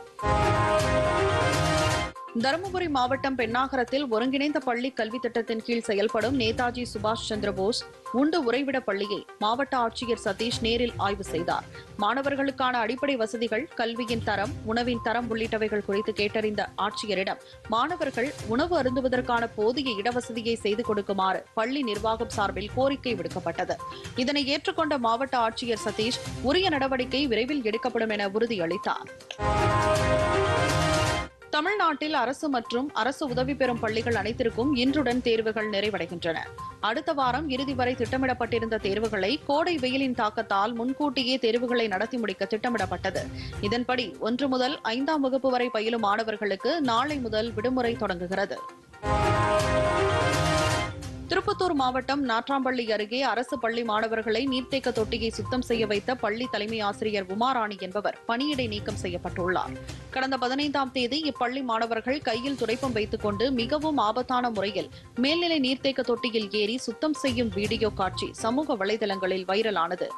[SPEAKER 2] தருமபுரி மாவட்டம் பெண்ணாகரத்தில் ஒருங்கிணைந்த பள்ளி கல்வி திட்டத்தின் கீழ் செயல்படும் நேதாஜி சுபாஷ் சந்திரபோஸ் உண்டு உறைவிட பள்ளியை மாவட்ட ஆட்சியர் சதீஷ் நேரில் ஆய்வு செய்தார் மாணவர்களுக்கான அடிப்படை வசதிகள் கல்வியின் தரம் உணவின் தரம் உள்ளிட்டவைகள் குறித்து கேட்டறிந்த ஆட்சியரிடம் மாணவர்கள் உணவு அருந்துவதற்கான போதிய இடவசதியை செய்து கொடுக்குமாறு பள்ளி நிர்வாகம் சார்பில் கோரிக்கை விடுக்கப்பட்டது இதனை ஏற்றுக்கொண்ட மாவட்ட ஆட்சியர் சதீஷ் உரிய நடவடிக்கை விரைவில் எடுக்கப்படும் என உறுதியளித்தாா் தமிழ்நாட்டில் அரசு மற்றும் அரசு உதவி பெறும் பள்ளிகள் அனைத்திற்கும் இன்றுடன் தேர்வுகள் நிறைவடைகின்றன அடுத்த வாரம் இறுதி வரை திட்டமிடப்பட்டிருந்த தேர்வுகளை கோடை வெயிலின் தாக்கத்தால் முன்கூட்டியே தேர்வுகளை நடத்தி முடிக்க திட்டமிடப்பட்டது இதன்படி ஒன்று முதல் ஐந்தாம் வகுப்பு வரை பயிலும் மாணவர்களுக்கு நாளை முதல் விடுமுறை தொடங்குகிறது திருப்பத்தூர் மாவட்டம் நாற்றாம்பள்ளி அருகே அரசு பள்ளி மாணவர்களை நீர்த்தேக்க தொட்டியை சுத்தம் செய்ய வைத்த பள்ளி தலைமை ஆசிரியர் உமாராணி என்பவர் பணியிடை நீக்கம் செய்யப்பட்டுள்ளார் கடந்த பதினைந்தாம் தேதி இப்பள்ளி மாணவர்கள் கையில் துடைப்பம் வைத்துக் கொண்டு மிகவும் ஆபத்தான முறையில் மேல்நிலை நீர்த்தேக்க தொட்டியில் ஏறி சுத்தம் செய்யும் வீடியோ காட்சி சமூக வலைதளங்களில் வைரலானது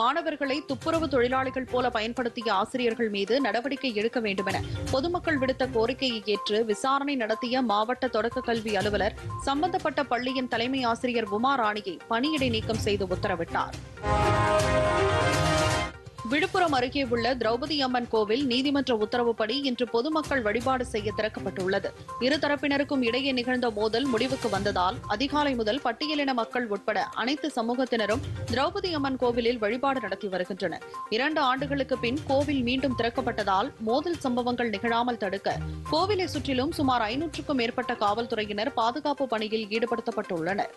[SPEAKER 2] மாணவர்களை துப்புரவு தொழிலாளிகள் போல பயன்படுத்திய ஆசிரியர்கள் மீது நடவடிக்கை எடுக்க வேண்டும் என பொதுமக்கள் விடுத்த கோரிக்கையை ஏற்று விசாரணை நடத்திய மாவட்ட தொடக்க கல்வி அலுவலர் சம்பந்தப்பட்ட பள்ளியின் தலைமை ஆசிரியர் உமா ராணியை பணியிடை நீக்கம் செய்து உத்தரவிட்டார் விழுப்புரம் அருகே உள்ள திரௌபதி அம்மன் கோவில் நீதிமன்ற உத்தரவுப்படி இன்று பொதுமக்கள் வழிபாடு செய்ய திறக்கப்பட்டுள்ளது இருதரப்பினருக்கும் இடையே நிகழ்ந்த மோதல் முடிவுக்கு வந்ததால் அதிகாலை முதல் பட்டியலின மக்கள் உட்பட அனைத்து சமூகத்தினரும் திரௌபதி அம்மன் கோவிலில் வழிபாடு நடத்தி வருகின்றனர் இரண்டு ஆண்டுகளுக்கு பின் கோவில் மீண்டும் திறக்கப்பட்டதால் மோதல் சம்பவங்கள் நிகழாமல் தடுக்க கோவிலை சுற்றிலும் சுமார் ஐநூற்றுக்கும் மேற்பட்ட காவல்துறையினர் பாதுகாப்பு பணியில் ஈடுபடுத்தப்பட்டுள்ளனர்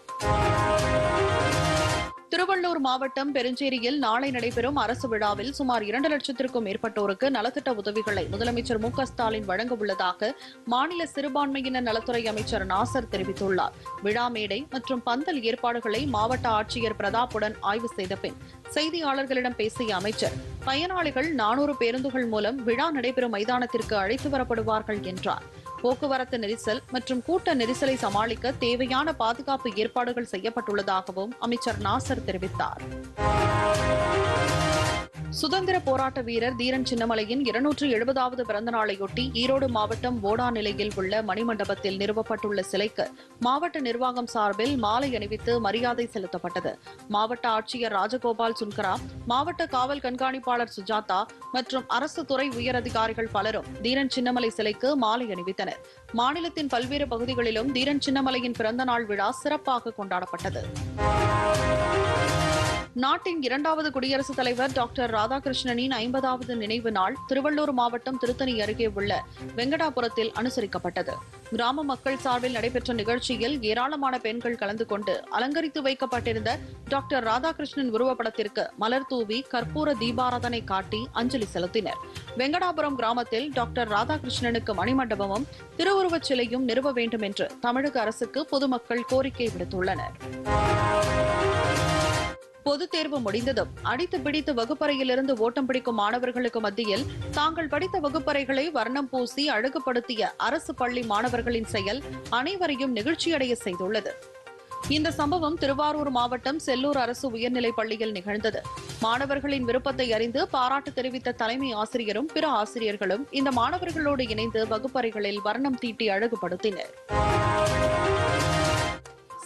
[SPEAKER 2] திருவள்ளூர் மாவட்டம் பெருஞ்சேரியில் நாளை நடைபெறும் அரசு விழாவில் சுமார் இரண்டு லட்சத்திற்கும் மேற்பட்டோருக்கு நலத்திட்ட உதவிகளை முதலமைச்சர் மு ஸ்டாலின் வழங்க உள்ளதாக மாநில சிறுபான்மையினர் நலத்துறை அமைச்சர் நாசர் தெரிவித்துள்ளார் விழா மேடை மற்றும் பந்தல் ஏற்பாடுகளை மாவட்ட ஆட்சியர் பிரதாப்புடன் ஆய்வு செய்த பின் செய்தியாளர்களிடம் பேசிய அமைச்சர் பயனாளிகள் நானூறு பேருந்துகள் மூலம் விழா நடைபெறும் மைதானத்திற்கு அழைத்து வரப்படுவார்கள் என்றார் போக்குவரத்து நெரிசல் மற்றும் கூட்ட நெரிசலை சமாளிக்க தேவையான பாதுகாப்பு ஏற்பாடுகள் செய்யப்பட்டுள்ளதாகவும் அமைச்சர் நாசர் தெரிவித்தார் சுதந்திர போராட்ட வீரர் தீரன் சின்னமலையின் இருநூற்று எழுபதாவது பிறந்த நாளையொட்டி ஈரோடு மாவட்டம் ஓடா நிலையில் உள்ள மணிமண்டபத்தில் நிறுவப்பட்டுள்ள சிலைக்கு மாவட்ட நிர்வாகம் சார்பில் மாலை அணிவித்து மரியாதை செலுத்தப்பட்டது மாவட்ட ஆட்சியர் ராஜகோபால் சுன்கரா மாவட்ட காவல் கண்காணிப்பாளர் சுஜாதா மற்றும் அரசு துறை உயரதிகாரிகள் பலரும் தீரன் சின்னமலை சிலைக்கு மாலை அணிவித்தனர் மாநிலத்தின் பல்வேறு பகுதிகளிலும் தீரன் சின்னமலையின் பிறந்த நாள் விழா சிறப்பாக கொண்டாடப்பட்டது நாட்டின் இரண்டாவது குடியரசுத் தலைவர் டாக்டர் ராதாகிருஷ்ணனின் ஐம்பதாவது நினைவு நாள் திருவள்ளூர் மாவட்டம் திருத்தணி அருகே உள்ள வெங்கடாபுரத்தில் அனுசரிக்கப்பட்டது கிராம மக்கள் சார்பில் நடைபெற்ற நிகழ்ச்சியில் ஏராளமான பெண்கள் கலந்து கொண்டு அலங்கரித்து வைக்கப்பட்டிருந்த டாக்டர் ராதாகிருஷ்ணன் உருவப்படத்திற்கு மலர் தூவி கற்பூர தீபாராதனை காட்டி அஞ்சலி செலுத்தினர் வெங்கடாபுரம் கிராமத்தில் டாக்டர் ராதாகிருஷ்ணனுக்கு மணிமண்டபமும் திருவுருவச் சிலையும் நிறுவ வேண்டும் என்று தமிழக அரசுக்கு பொதுமக்கள் கோரிக்கை விடுத்துள்ளனர் பொது தேர்வு முடிந்ததும் அடித்து பிடித்து வகுப்பறையிலிருந்து ஓட்டம் பிடிக்கும் மாணவர்களுக்கு மத்தியில் தாங்கள் படித்த வகுப்பறைகளை வர்ணம் பூசி அழகுபடுத்திய அரசு பள்ளி மாணவர்களின் செயல் அனைவரையும் நிகழ்ச்சியடைய செய்துள்ளது இந்த சம்பவம் திருவாரூர் மாவட்டம் செல்லூர் அரசு உயர்நிலைப் பள்ளியில் நிகழ்ந்தது மாணவர்களின் விருப்பத்தை அறிந்து பாராட்டு தெரிவித்த தலைமை ஆசிரியரும் பிற ஆசிரியர்களும் இந்த மாணவர்களோடு இணைந்து வகுப்பறைகளில் வர்ணம் தீட்டி அழகுபடுத்தினர்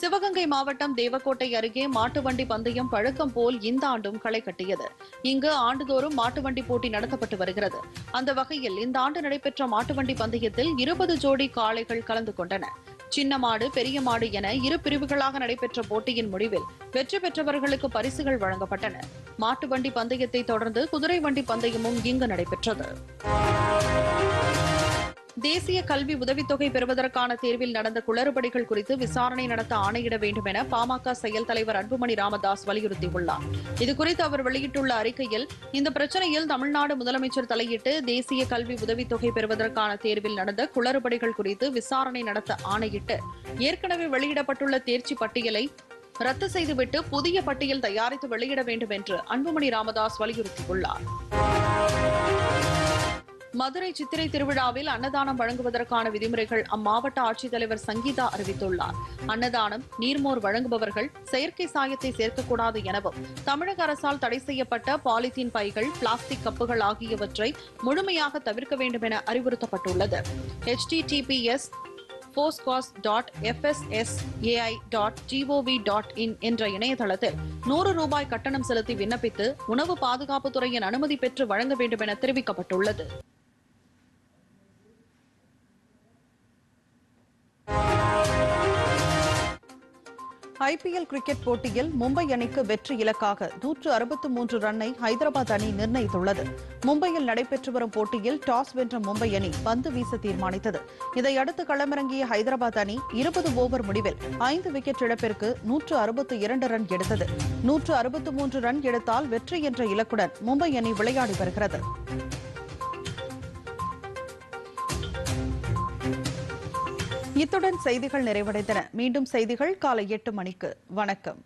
[SPEAKER 2] சிவகங்கை மாவட்டம் தேவக்கோட்டை அருகே மாட்டு வண்டி பந்தயம் பழக்கம் போல் இந்த ஆண்டும் களை கட்டியது இங்கு ஆண்டுதோறும் வண்டி போட்டி நடத்தப்பட்டு வருகிறது அந்த வகையில் இந்த ஆண்டு நடைபெற்ற மாட்டு வண்டி பந்தயத்தில் இருபது ஜோடி காளைகள் கலந்து கொண்டன சின்ன மாடு பெரிய மாடு என இரு பிரிவுகளாக நடைபெற்ற போட்டியின் முடிவில் வெற்றி பெற்றவர்களுக்கு பரிசுகள் வழங்கப்பட்டன மாட்டு வண்டி பந்தயத்தை தொடர்ந்து குதிரை வண்டி பந்தயமும் இங்கு நடைபெற்றது தேசிய கல்வி உதவித்தொகை பெறுவதற்கான தேர்வில் நடந்த குளறுபடிகள் குறித்து விசாரணை நடத்த ஆணையிட வேண்டும் என பாமக செயல் தலைவர் அன்புமணி ராமதாஸ் வலியுறுத்தியுள்ளார் இதுகுறித்து அவர் வெளியிட்டுள்ள அறிக்கையில் இந்த பிரச்சனையில் தமிழ்நாடு முதலமைச்சர் தலையிட்டு தேசிய கல்வி உதவித்தொகை பெறுவதற்கான தேர்வில் நடந்த குளறுபடிகள் குறித்து விசாரணை நடத்த ஆணையிட்டு ஏற்கனவே வெளியிடப்பட்டுள்ள தேர்ச்சி பட்டியலை ரத்து செய்துவிட்டு புதிய பட்டியல் தயாரித்து வெளியிட வேண்டும் என்று அன்புமணி ராமதாஸ் வலியுறுத்தியுள்ளார் மதுரை சித்திரை திருவிழாவில் அன்னதானம் வழங்குவதற்கான விதிமுறைகள் அம்மாவட்ட ஆட்சித்தலைவர் சங்கீதா அறிவித்துள்ளார் அன்னதானம் நீர்மோர் வழங்குபவர்கள் செயற்கை சாயத்தை சேர்க்கக்கூடாது எனவும் தமிழக அரசால் தடை செய்யப்பட்ட பாலித்தீன் பைகள் பிளாஸ்டிக் கப்புகள் ஆகியவற்றை முழுமையாக தவிர்க்க வேண்டும் என அறிவுறுத்தப்பட்டுள்ளது HTTPS dot dot GOV dot in என்ற இணையதளத்தில் நூறு ரூபாய் கட்டணம் செலுத்தி விண்ணப்பித்து உணவு பாதுகாப்புத்துறையின் அனுமதி பெற்று வழங்க வேண்டும் என தெரிவிக்கப்பட்டுள்ளது ஐபிஎல் கிரிக்கெட் போட்டியில் மும்பை அணிக்கு வெற்றி இலக்காக நூற்று அறுபத்து மூன்று ரன்னை ஹைதராபாத் அணி நிர்ணயித்துள்ளது மும்பையில் நடைபெற்று வரும் போட்டியில் டாஸ் வென்ற மும்பை அணி பந்து வீச தீர்மானித்தது இதையடுத்து களமிறங்கிய ஹைதராபாத் அணி இருபது ஓவர் முடிவில் ஐந்து விக்கெட் இழப்பிற்கு நூற்று அறுபத்து இரண்டு ரன் எடுத்தது நூற்று அறுபத்து மூன்று ரன் எடுத்தால் வெற்றி என்ற இலக்குடன் மும்பை அணி விளையாடி வருகிறது இத்துடன் செய்திகள் நிறைவடைந்தன மீண்டும் செய்திகள் காலை எட்டு மணிக்கு வணக்கம்